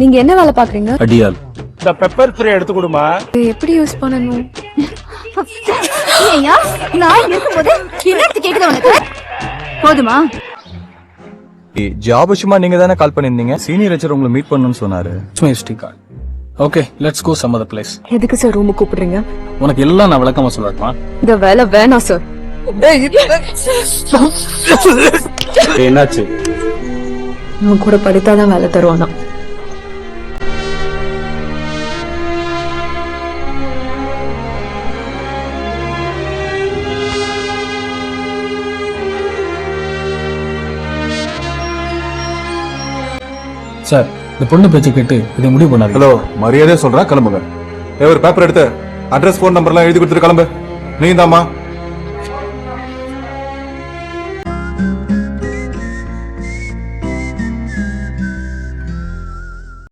நீங்க என்ன வேலை பாக்குறீங்க? அடியால் இந்த பெப்பர் ஸ்ப்ரே எடுத்து கொடுமா. இது எப்படி யூஸ் பண்ணணும்? ஐயா நான் இருக்கும்போது என்னத்து கேக்குது உனக்கு? போதுமா? ஜாப் விஷயமா நீங்க தானே கால் பண்ணிருந்தீங்க சீனியர் லெக்சர் உங்களை மீட் பண்ணணும்னு சொன்னாரு. My SD card okay let's go some other place எதுக்கு சார் ரூம் கூப்பிடுறீங்க? உனக்கு எல்லாம் நான் விளக்கமா சொல்லட்டுமா இந்த வேலை வேணாம் சார் என்னாச்சு இவன் கூட படித்தாதான் வேலை தருவானா? சார் இந்த பொண்ணு பேச்சு கேட்டு இதை முடிவு பண்ணாரு ஹலோ மரியாதையா சொல்றா? கிளம்புங்க. ஒரு பேப்பர் எடுத்து அட்ரஸ் ஃபோன் நம்பர்லாம் எழுதி கொடுத்துட்டு கிளம்பு. நீ தாம்மா